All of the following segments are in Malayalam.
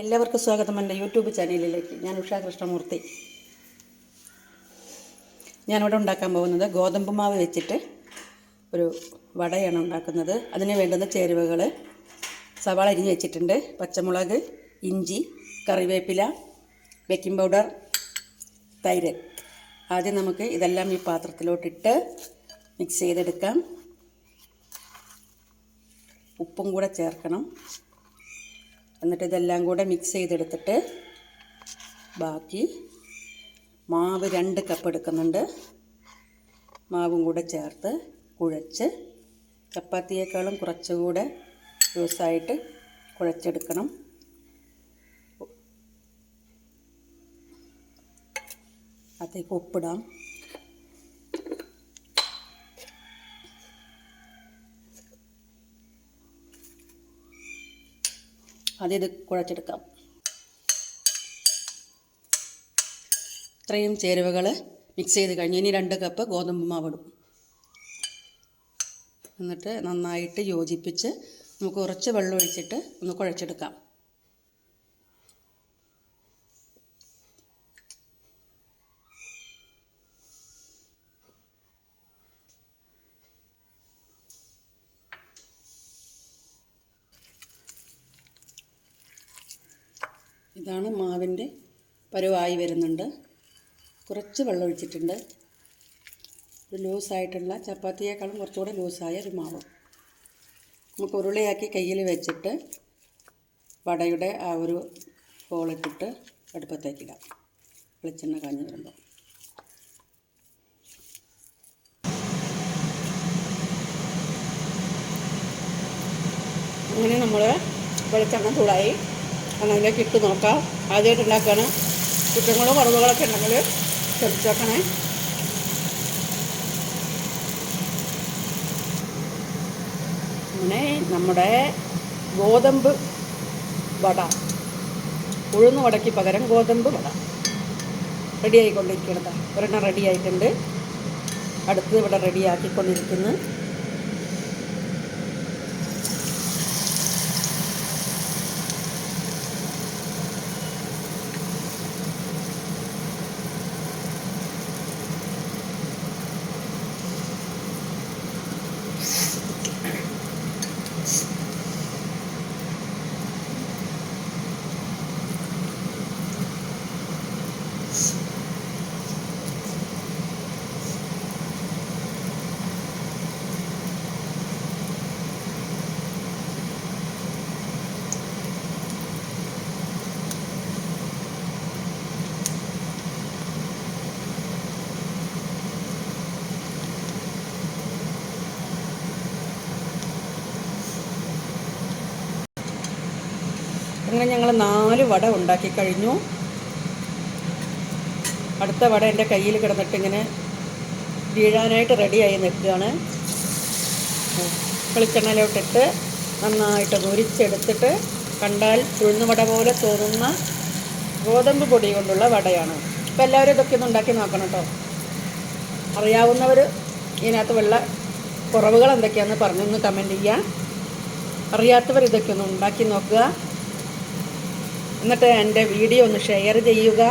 എല്ലാവർക്കും സ്വാഗതം എന്റെ യൂട്യൂബ് ചാനലിലേക്ക്. ഞാൻ ഉഷാ കൃഷ്ണമൂർത്തി. ഞാനിവിടെ ഉണ്ടാക്കാൻ പോകുന്നത് ഗോതമ്പ് മാവ് വെച്ചിട്ട് ഒരു വടയാണ് ഉണ്ടാക്കുന്നത്. അതിന് വേണ്ടുന്ന ചേരുവകൾ സവാള അരിഞ്ഞ് വെച്ചിട്ടുണ്ട്. പച്ചമുളക് ഇഞ്ചി കറിവേപ്പില ബേക്കിംഗ് പൗഡർ തൈര്. ആദ്യം നമുക്ക് ഇതെല്ലാം ഈ പാത്രത്തിലോട്ടിട്ട് മിക്സ് ചെയ്തെടുക്കാം. ഉപ്പും കൂടെ ചേർക്കണം. എന്നിട്ട് ഇതെല്ലാം കൂടെ മിക്സ് ചെയ്തെടുത്തിട്ട് ബാക്കി മാവ് രണ്ട് കപ്പ് എടുക്കുന്നുണ്ട്. മാവും കൂടെ ചേർത്ത് കുഴച്ച് ചപ്പാത്തിയേക്കാളും കുറച്ചുകൂടെ ലൂസായിട്ട് കുഴച്ചെടുക്കണം. അതേക്ക് ഉപ്പിടാം. ഇത് കുഴച്ചെടുക്കാം. ഇത്രയും ചേരുവകൾ മിക്സ് ചെയ്ത് കഴിഞ്ഞ് ഇനി രണ്ട് കപ്പ് ഗോതമ്പ് മാവിടും. എന്നിട്ട് നന്നായിട്ട് യോജിപ്പിച്ച് നമുക്ക് കുറച്ച് വെള്ളം ഒഴിച്ചിട്ട് ഒന്ന് കുഴച്ചെടുക്കാം. ഇതാണ് മാവിന്റെ പരുവായി വരുന്നുണ്ട്. കുറച്ച് വെള്ളം ഒഴിച്ചിട്ടുണ്ട്. ഒരു ലൂസായിട്ടുള്ള ചപ്പാത്തിയേക്കാളും കുറച്ചുകൂടെ ലൂസായ ഒരു മാവ്. നമുക്ക് ഉരുളയാക്കി കയ്യിൽ വെച്ചിട്ട് വടയുടെ ആ ഒരു ഹോളിട്ടിട്ട് അടുപ്പത്തേക്കിടാം വെളിച്ചെണ്ണ കാഞ്ഞു വരുമ്പോൾ. അങ്ങനെ നമ്മൾ വെളിച്ചെണ്ണ ചൂടായി അങ്ങനെ അതിലേക്ക് ഇട്ട് നോക്കാം. ആദ്യമായിട്ട് ഉണ്ടാക്കുകയാണ് കുറ്റങ്ങളും വറവുകളൊക്കെ ഉണ്ടെങ്കിൽ ശ്രദ്ധിച്ചേക്കണേ അങ്ങനെ നമ്മുടെ ഗോതമ്പ് വട. ഉഴുന്ന് വടയ്ക്ക് പകരം ഗോതമ്പ് വട. റെഡി ആയിക്കൊണ്ടിരിക്കുന്നത് ഒരെണ്ണം റെഡിയായിട്ടുണ്ട് അടുത്ത് ഇവിടെ റെഡി അങ്ങനെ ഞങ്ങൾ നാല് വട ഉണ്ടാക്കി കഴിഞ്ഞു. അടുത്ത വട എന്റെ കയ്യിൽ കിടന്നിട്ട് ഇങ്ങനെ വീഴാനായിട്ട് റെഡിയായി നിൽക്കുകയാണ്. വെളിച്ചെണ്ണയിലോട്ടിട്ട് നന്നായിട്ട് മുരിച്ചെടുത്തിട്ട് കണ്ടാൽ ഉഴുന്നുവട പോലെ തോന്നുന്ന ഗോതമ്പ് പൊടി കൊണ്ടുള്ള വടയാണ്. അപ്പോൾ എല്ലാവരും ഇതൊക്കെ ഒന്ന് ഉണ്ടാക്കി നോക്കണം കേട്ടോ. അറിയാവുന്നവർ ഇതിനകത്ത് വെള്ള കുറവുകൾ എന്തൊക്കെയാണെന്ന് പറഞ്ഞൊന്ന് കമന്റ് ചെയ്യുക അറിയാത്തവർ ഇതൊക്കെ ഒന്ന് ഉണ്ടാക്കി നോക്കുക. എന്നിട്ട് എന്റെ വീഡിയോ ഒന്ന് ഷെയർ ചെയ്യുക.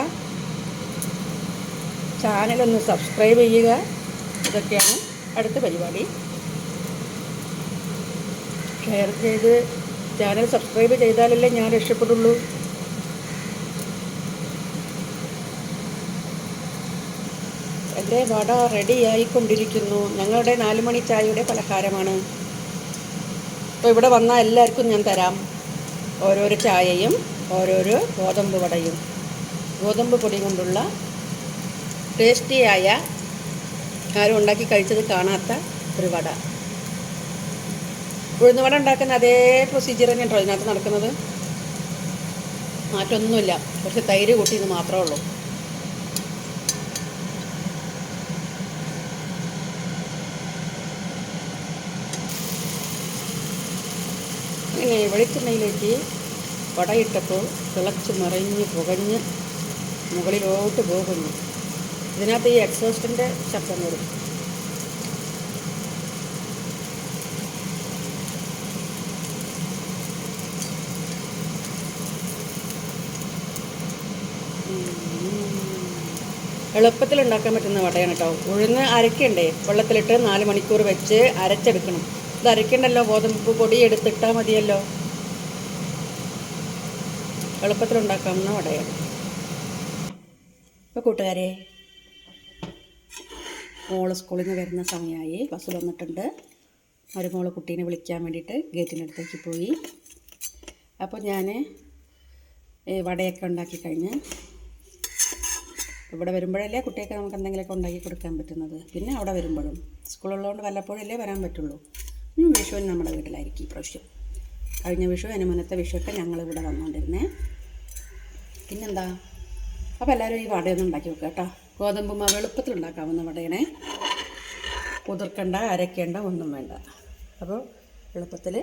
ചാനലൊന്ന് സബ്സ്ക്രൈബ് ചെയ്യുക. ഇതൊക്കെയാണ് അടുത്ത പരിപാടി. ഷെയർ ചെയ്ത് ചാനൽ സബ്സ്ക്രൈബ് ചെയ്താലല്ലേ ഞാൻ രക്ഷപ്പെടുള്ളൂ. എന്റെ വട റെഡി ആയിക്കൊണ്ടിരിക്കുന്നു. ഞങ്ങളുടെ നാലുമണി ചായയുടെ പലഹാരമാണ്. അപ്പോൾ ഇവിടെ വന്നാൽ എല്ലാവർക്കും ഞാൻ തരാം ഓരോരോ ചായയും. ഓരോരോ ഗോതമ്പ് വടയും. ഗോതമ്പ് പൊടി കൊണ്ടുള്ള ടേസ്റ്റിയായ ആരും ഉണ്ടാക്കി കഴിച്ചത് കാണാത്ത ഒരു വട. ഉഴുന്ന് വട ഉണ്ടാക്കുന്ന അതേ പ്രൊസീജിയർ തന്നെ ഉണ്ടോ ഇതിനകത്ത് നടക്കുന്നത്. മാറ്റമൊന്നുമില്ല കുറച്ച് തൈര് കൂട്ടിയത് മാത്രമേ ഉള്ളൂ. ഇങ്ങനെ വെളിച്ചെണ്ണയിലേക്ക് വടയിട്ടപ്പോൾ തിളച്ച് മറിഞ്ഞ് പുകഞ്ഞ് മുകളിലോട്ട് പോകുന്നു. ഇതിനകത്ത് ഈ എക്സോസ്റ്റിന്റെ ശബ്ദം വരും. എളുപ്പത്തിൽ ഉണ്ടാക്കാൻ പറ്റുന്ന വടയാണ് കേട്ടോ. ഉഴുന്ന് അരക്കണ്ടേ വെള്ളത്തിലിട്ട് നാല് മണിക്കൂർ വെച്ച് അരച്ചെടുക്കണം. ഇത് അരക്കണ്ടല്ലോ ഗോതമ്പ് പൊടി എടുത്തിട്ടാൽ മതിയല്ലോ? എളുപ്പത്തിൽ ഉണ്ടാക്കാവുന്ന വടയാണ് ഇപ്പോൾ കൂട്ടുകാരെ മോൾ സ്കൂളിൽ നിന്ന് വരുന്ന സമയമായി. ബസ്സിൽ വന്നിട്ടുണ്ട്. മരുമോൾ കുട്ടീനെ വിളിക്കാൻ വേണ്ടിയിട്ട് ഗേറ്റിനടുത്തേക്ക് പോയി. അപ്പോൾ ഞാൻ വടയൊക്കെ ഉണ്ടാക്കി കഴിഞ്ഞ് ഇവിടെ വരുമ്പോഴല്ലേ കുട്ടിയൊക്കെ നമുക്ക് എന്തെങ്കിലുമൊക്കെ ഉണ്ടാക്കി കൊടുക്കാൻ പറ്റുന്നത്. പിന്നെ അവിടെ വരുമ്പോഴും. സ്കൂളുള്ളതുകൊണ്ട് വല്ലപ്പോഴല്ലേ വരാൻ പറ്റുള്ളൂ. വിഷുവിന് നമ്മുടെ വീട്ടിലായിരിക്കും ഇപ്രാവശ്യം കഴിഞ്ഞ വിഷു അതിന് മുന്നത്തെ വിഷുവൊക്കെ ഞങ്ങൾ ഇവിടെ വന്നുകൊണ്ടിരുന്നേ പിന്നെന്താ? അപ്പോൾ എല്ലാവരും ഈ വടയൊന്നും ഉണ്ടാക്കി വെക്കുക കേട്ടോ. ഗോതമ്പ് മാവ് എളുപ്പത്തിൽ ഉണ്ടാക്കാവുന്ന വടയണേ. കുതിർക്കണ്ട അരയ്ക്കേണ്ട ഒന്നും വേണ്ട. അപ്പോൾ എളുപ്പത്തിൽ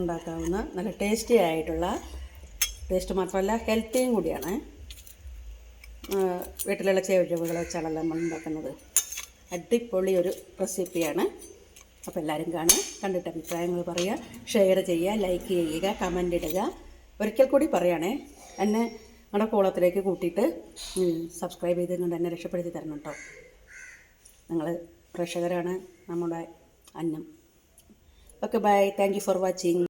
ഉണ്ടാക്കാവുന്ന നല്ല ടേസ്റ്റി ആയിട്ടുള്ള ടേസ്റ്റ് മാത്രമല്ല ഹെൽത്തിയും കൂടിയാണ്. വീട്ടിലുള്ള ചേരുവകൾ വെച്ചാണല്ലോ നമ്മൾ ഉണ്ടാക്കുന്നത്. അടിപൊളി ഒരു റെസിപ്പിയാണ് അപ്പോൾ എല്ലാവരും കാണുക കണ്ടിട്ട് അഭിപ്രായങ്ങൾ പറയുക ഷെയർ ചെയ്യുക ലൈക്ക് ചെയ്യുക കമന്റ് ഇടുക. ഒരിക്കൽ കൂടി പറയുകയാണേ എന്നെ നമ്മുടെ കോളത്തിലേക്ക് കൂട്ടിയിട്ട് സബ്സ്ക്രൈബ് ചെയ്ത് കൊണ്ട് എന്നെ രക്ഷപ്പെടുത്തി തരണം കേട്ടോ നിങ്ങൾ പ്രേക്ഷകരാണ് നമ്മുടെ അന്നം. Okay bye thank you for watching